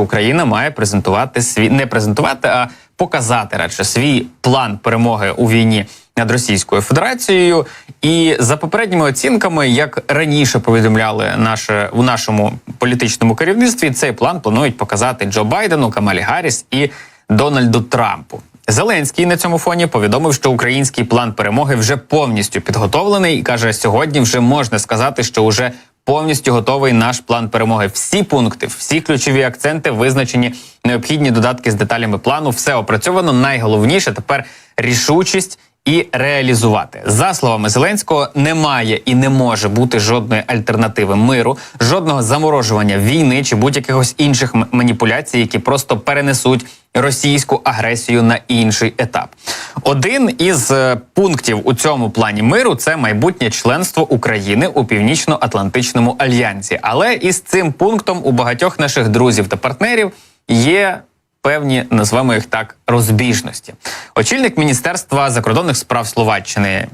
Україна має презентувати свій не презентувати, а показати радше свій план перемоги у війні над Російською Федерацією. І за попередніми оцінками, як раніше повідомляли наше у нашому політичному керівництві, цей план планують показати Джо Байдену, Камалі Гарріс і Дональду Трампу. Зеленський на цьому фоні повідомив, що український план перемоги вже повністю підготовлений і каже, сьогодні вже можна сказати, що вже повністю готовий наш план перемоги. Всі пункти, всі ключові акценти визначені, необхідні додатки з деталями плану. Все опрацьовано. Найголовніше тепер рішучість. І реалізувати за словами Зеленського немає і не може бути жодної альтернативи миру, жодного заморожування війни чи будь-якихось інших маніпуляцій, які просто перенесуть російську агресію на інший етап. Один із е, пунктів у цьому плані миру це майбутнє членство України у Північно-Атлантичному альянсі. Але із цим пунктом у багатьох наших друзів та партнерів є певні, назвемо їх так, розбіжності. Очільник Міністерства закордонних справ Словаччини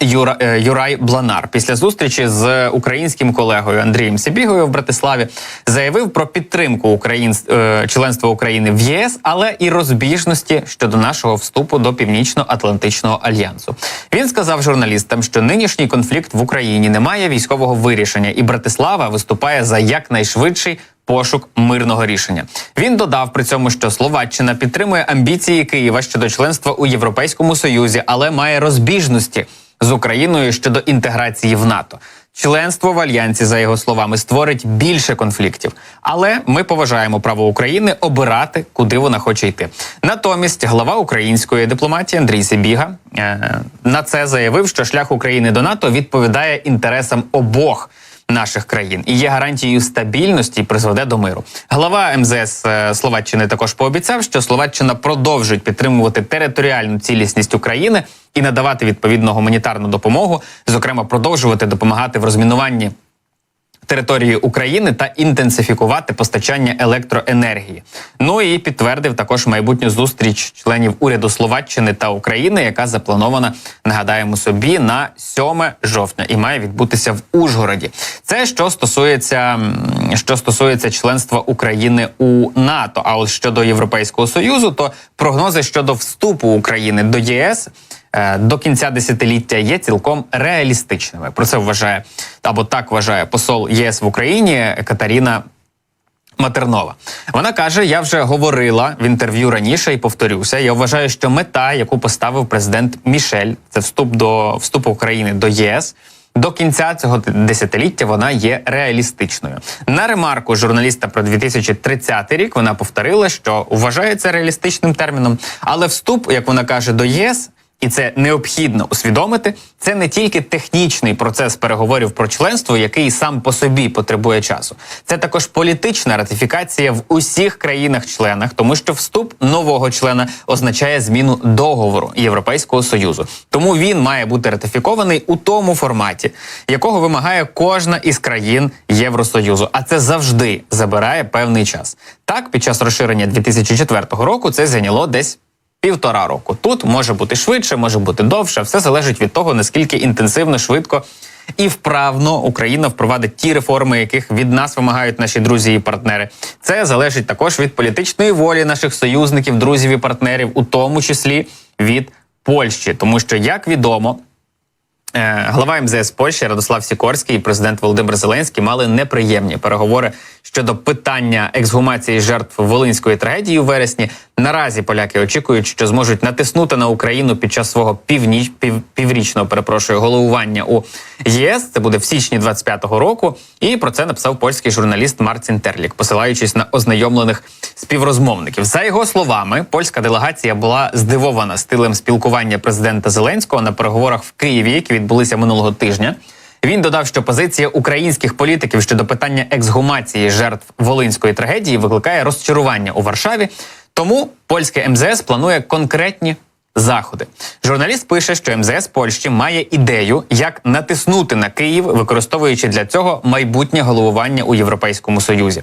Юра, е, Юрай Бланар після зустрічі з українським колегою Андрієм Сибігою в Братиславі заявив про підтримку Україн, е, членства України в ЄС, але і розбіжності щодо нашого вступу до Північно-Атлантичного альянсу. Він сказав журналістам, що нинішній конфлікт в Україні не має військового вирішення, і Братислава виступає за якнайшвидший пошук мирного рішення. Він додав при цьому, що Словаччина підтримує амбіції Києва щодо членства у Європейському Союзі, але має розбіжності з Україною щодо інтеграції в НАТО. Членство в альянсі, за його словами, створить більше конфліктів, але ми поважаємо право України обирати, куди вона хоче йти. Натомість глава української дипломатії Андрій Сибіга е, на це заявив, що шлях України до НАТО відповідає інтересам обох наших країн і є гарантією стабільності і призведе до миру. Глава МЗС е, Словаччини також пообіцяв, що Словаччина продовжить підтримувати територіальну цілісність України і надавати відповідну гуманітарну допомогу, зокрема продовжувати допомагати в розмінуванні території України та інтенсифікувати постачання електроенергії. Ну і підтвердив також майбутню зустріч членів уряду Словаччини та України, яка запланована, нагадаємо собі, на 7 жовтня і має відбутися в Ужгороді. Це що стосується що стосується членства України у НАТО. А от щодо Європейського союзу, то прогнози щодо вступу України до ЄС до кінця десятиліття є цілком реалістичними. Про це вважає або так вважає посол ЄС в Україні Катаріна. Матернова вона каже: я вже говорила в інтерв'ю раніше і повторюся. Я вважаю, що мета, яку поставив президент Мішель, це вступ до вступу України до ЄС. До кінця цього десятиліття вона є реалістичною. На ремарку журналіста про 2030 рік вона повторила, що вважає це реалістичним терміном, але вступ, як вона каже, до ЄС. І це необхідно усвідомити. Це не тільки технічний процес переговорів про членство, який сам по собі потребує часу. Це також політична ратифікація в усіх країнах-членах, тому що вступ нового члена означає зміну договору Європейського союзу. Тому він має бути ратифікований у тому форматі, якого вимагає кожна із країн Євросоюзу. А це завжди забирає певний час. Так, під час розширення 2004 року це зайняло десь півтора року. Тут може бути швидше, може бути довше. Все залежить від того, наскільки інтенсивно, швидко і вправно Україна впровадить ті реформи, яких від нас вимагають наші друзі і партнери. Це залежить також від політичної волі наших союзників, друзів і партнерів, у тому числі від Польщі, тому що як відомо. Е, Глава МЗС Польщі Радослав Сікорський і президент Володимир Зеленський мали неприємні переговори щодо питання ексгумації жертв волинської трагедії у вересні. Наразі поляки очікують, що зможуть натиснути на Україну під час свого північ пів, піврічного перепрошую головування у ЄС. Це буде в січні 25-го року. І про це написав польський журналіст Марцін Терлік, посилаючись на ознайомлених співрозмовників. За його словами, польська делегація була здивована стилем спілкування президента Зеленського на переговорах в Києві, які відбулися минулого тижня. Він додав, що позиція українських політиків щодо питання ексгумації жертв волинської трагедії викликає розчарування у Варшаві. Тому польське МЗС планує конкретні заходи. Журналіст пише, що МЗС Польщі має ідею, як натиснути на Київ, використовуючи для цього майбутнє головування у Європейському Союзі.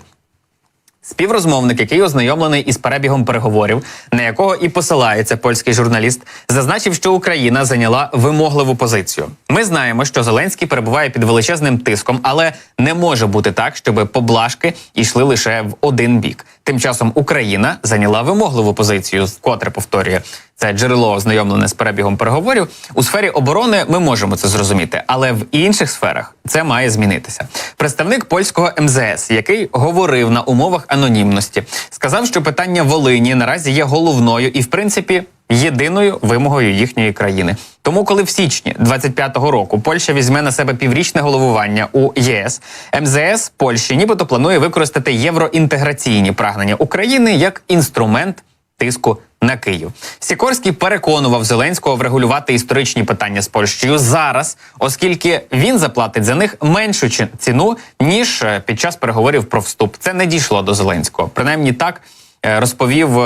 Співрозмовник, який ознайомлений із перебігом переговорів, на якого і посилається польський журналіст, зазначив, що Україна зайняла вимогливу позицію. Ми знаємо, що Зеленський перебуває під величезним тиском, але не може бути так, щоб поблажки йшли лише в один бік. Тим часом Україна зайняла вимогливу позицію, вкотре повторює це джерело ознайомлене з перебігом переговорів. У сфері оборони ми можемо це зрозуміти, але в інших сферах це має змінитися. Представник польського МЗС, який говорив на умовах анонімності, сказав, що питання Волині наразі є головною і, в принципі, єдиною вимогою їхньої країни. Тому, коли в січні 25-го року Польща візьме на себе піврічне головування у ЄС, МЗС Польщі нібито планує використати євроінтеграційні прагнення України як інструмент тиску на Київ. Сікорський переконував Зеленського врегулювати історичні питання з Польщею зараз, оскільки він заплатить за них меншу ціну ніж е, під час переговорів про вступ. Це не дійшло до Зеленського. Принаймні так е, розповів.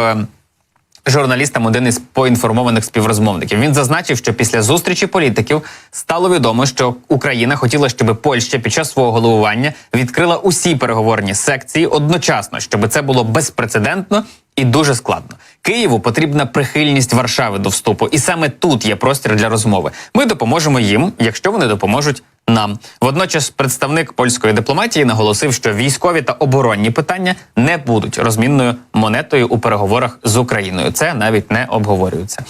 Журналістам один із поінформованих співрозмовників він зазначив, що після зустрічі політиків стало відомо, що Україна хотіла, щоб Польща під час свого головування відкрила усі переговорні секції одночасно, щоб це було безпрецедентно і дуже складно. Києву потрібна прихильність Варшави до вступу, і саме тут є простір для розмови. Ми допоможемо їм, якщо вони допоможуть нам. Водночас, представник польської дипломатії наголосив, що військові та оборонні питання не будуть розмінною монетою у переговорах з Україною. Це навіть не обговорюється.